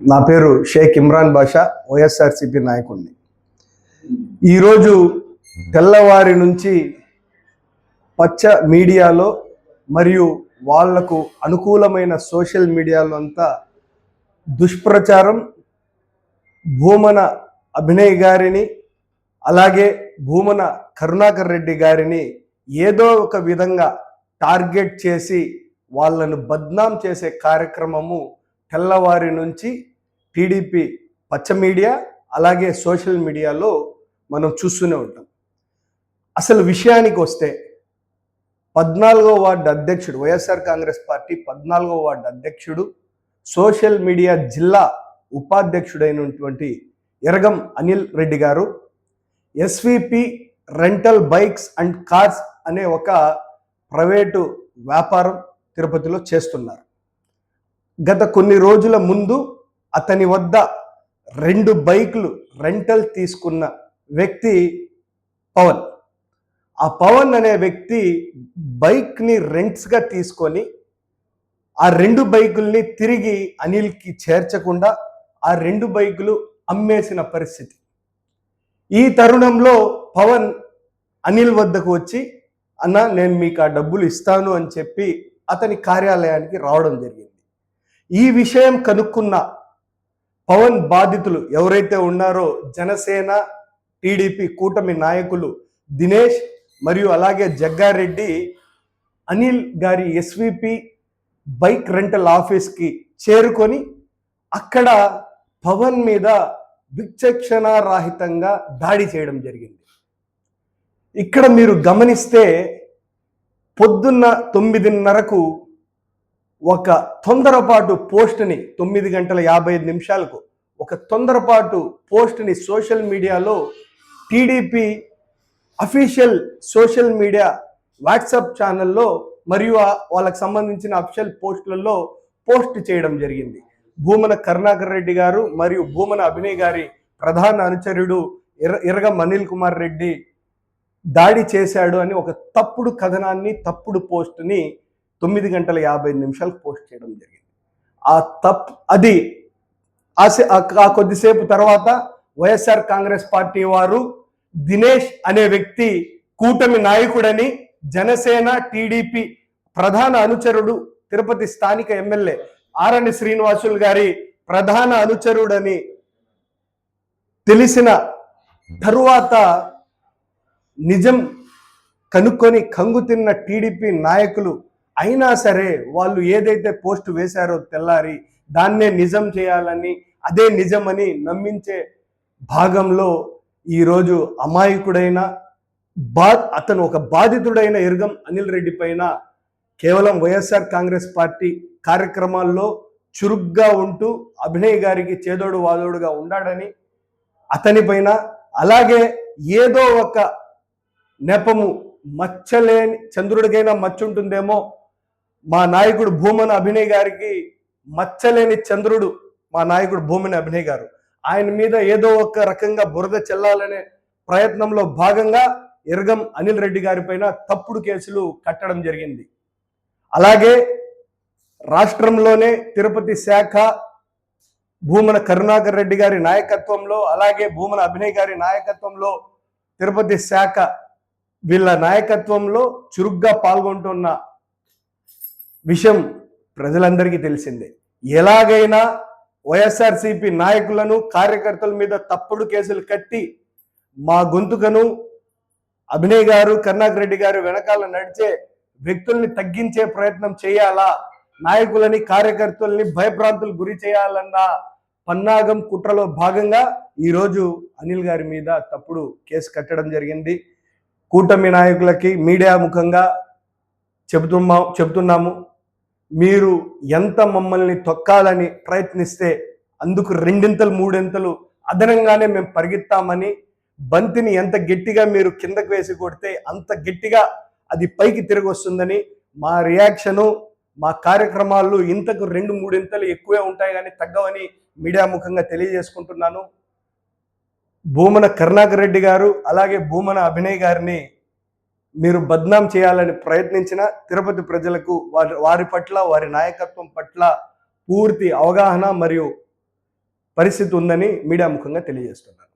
నా పేరు షేక్ ఇమ్రాన్ బాషా వైఎస్ఆర్సిపి నాయకుడిని. ఈరోజు తెల్లవారి నుంచి పచ్చ మీడియాలో మరియు వాళ్ళకు అనుకూలమైన సోషల్ మీడియాలో అంతా దుష్ప్రచారం భూమన అభినయ్ గారిని అలాగే భూమన కరుణాకర్ రెడ్డి గారిని ఏదో ఒక విధంగా టార్గెట్ చేసి వాళ్ళను బద్నాం చేసే కార్యక్రమము తెల్లవారి నుంచి టీడీపీ పచ్చ మీడియా అలాగే సోషల్ మీడియాలో మనం చూస్తూనే ఉంటాం. అసలు విషయానికి వస్తే పద్నాలుగో వార్డు అధ్యక్షుడు వైఎస్ఆర్ కాంగ్రెస్ పార్టీ పద్నాలుగో వార్డు అధ్యక్షుడు సోషల్ మీడియా జిల్లా ఉపాధ్యక్షుడైనటువంటి ఎరగం అనిల్ రెడ్డి గారు SVP rental bikes and cars అనే ఒక ప్రైవేటు వ్యాపారం తిరుపతిలో చేస్తున్నారు. గత కొన్ని రోజుల ముందు అతని వద్ద రెండు బైకులు రెంటల్ తీసుకున్న వ్యక్తి పవన్. ఆ పవన్ అనే వ్యక్తి బైక్ని రెంట్స్గా తీసుకొని ఆ రెండు బైకుల్ని తిరిగి అనిల్కి చేర్చకుండా ఆ రెండు బైకులు అమ్మేసిన పరిస్థితి. ఈ తరుణంలో పవన్ అనిల్ వద్దకు వచ్చి అన్న నేను మీకు ఆ డబ్బులు ఇస్తాను అని చెప్పి అతని కార్యాలయానికి రావడం జరిగింది. ఈ విషయం కనుక్కున్న పవన్ బాధితులు ఎవరైతే ఉన్నారో జనసేన టీడీపీ కూటమి నాయకులు దినేష్ మరియు అలాగే జగ్గారెడ్డి అనిల్ గారి ఎస్విపి బైక్ రెంటల్ ఆఫీస్కి చేరుకొని అక్కడ పవన్ మీద విచక్షణారాహితంగా దాడి చేయడం జరిగింది. ఇక్కడ మీరు గమనిస్తే పొద్దున్న తొమ్మిదిన్నరకు ఒక తొందరపాటు పోస్ట్ని తొమ్మిది గంటల యాభై ఐదు నిమిషాలకు ఒక తొందరపాటు పోస్ట్ని సోషల్ మీడియాలో TDP official social media WhatsApp ఛానల్లో మరియు వాళ్ళకి సంబంధించిన అఫీషియల్ పోస్టులలో పోస్ట్ చేయడం జరిగింది. భూమన కరుణాకర్ రెడ్డి గారు మరియు భూమన అభినయ్ గారి ప్రధాన అనుచరుడు ఇర ఇరగం అనిల్ కుమార్ రెడ్డి దాడి చేశాడు అని ఒక తప్పుడు కథనాన్ని తప్పుడు పోస్ట్ని తొమ్మిది గంటల యాభై నిమిషాలు నిమిషాలకు పోస్ట్ చేయడం జరిగింది. ఆ తప్ అది ఆ ఆ- ఆ కొద్దిసేపు తర్వాత వైఎస్ఆర్ కాంగ్రెస్ పార్టీ వారు దినేష్ అనే వ్యక్తి కూటమి నాయకుడని జనసేన టీడీపీ ప్రధాన అనుచరుడు తిరుపతి స్థానిక ఎమ్మెల్యే ఆరణి శ్రీనివాసులు గారి ప్రధాన అనుచరుడని తెలిసిన తరువాత నిజం కనుక్కొని కంగు తిన్న టీడీపీ నాయకులు అయినా సరే వాళ్ళు ఏదైతే పోస్ట్ వేశారో తెల్లారి దాన్నే నిజం చేయాలని అదే నిజమని నమ్మించే భాగంలో ఈరోజు అమాయకుడైన బా అతను ఒక బాధితుడైన ఇర్గం అనిల్ రెడ్డి పైన కేవలం వైఎస్ఆర్ కాంగ్రెస్ పార్టీ కార్యక్రమాల్లో చురుగ్గా ఉంటూ అభినయ్ గారికి చేదోడు వాదోడుగా ఉన్నాడని అతనిపైన అలాగే ఏదో ఒక నెపము మచ్చలేని చంద్రుడికైనా మచ్చుంటుందేమో మా నాయకుడు భూమన అభినయ్ గారికి మచ్చలేని చంద్రుడు మా నాయకుడు భూమన అభినయ్ గారు. ఆయన మీద ఏదో ఒక రకంగా బురద చెల్లాలనే ప్రయత్నంలో భాగంగా ఇరగం అనిల్ రెడ్డి గారి పైన తప్పుడు కేసులు కట్టడం జరిగింది. అలాగే రాష్ట్రంలోనే తిరుపతి శాఖ భూమన కరుణాకర్ రెడ్డి గారి నాయకత్వంలో అలాగే భూమన అభినయ్ గారి నాయకత్వంలో తిరుపతి శాఖ వీళ్ళ నాయకత్వంలో చురుగ్గా పాల్గొంటున్న విషయం ప్రజలందరికీ తెలిసిందే. ఎలాగైనా వైఎస్ఆర్సిపి నాయకులను కార్యకర్తల మీద తప్పుడు కేసులు కట్టి మా గొంతుకను అభినయ్ గారు కరుణాకర్ రెడ్డి గారు వెనకాల నడిచే వ్యక్తుల్ని తగ్గించే ప్రయత్నం చేయాలా? నాయకులని కార్యకర్తల్ని భయప్రాంతులు గురి చేయాలన్న పన్నాగం కుట్రలో భాగంగా ఈరోజు అనిల్ గారి మీద తప్పుడు కేసు కట్టడం జరిగింది. కూటమి నాయకులకి మీడియా ముఖంగా చెబుతున్నా చెబుతున్నాము. మీరు ఎంత మమ్మల్ని తొక్కాలని ప్రయత్నిస్తే అందుకు రెండింతలు మూడింతలు అదనంగానే మేము పరిగెత్తామని బంతిని ఎంత గట్టిగా మీరు కిందకు వేసి కొడితే అంత గట్టిగా అది పైకి తిరిగి వస్తుందని మా రియాక్షను మా కార్యక్రమాలు ఇంతకు రెండు మూడింతలు ఎక్కువే ఉంటాయి కానీ తగ్గవని మీడియా ముఖంగా తెలియజేసుకుంటున్నాను. భూమన కరుణాకర్ రెడ్డి గారు అలాగే భూమన అభినయ్ గారిని మీరు బద్నాం చేయాలని ప్రయత్నించిన తిరుపతి ప్రజలకు వారి వారి పట్ల వారి నాయకత్వం పట్ల పూర్తి అవగాహన మరియు పరిస్థితి ఉందని మీడియా ముఖంగా తెలియజేస్తున్నాను.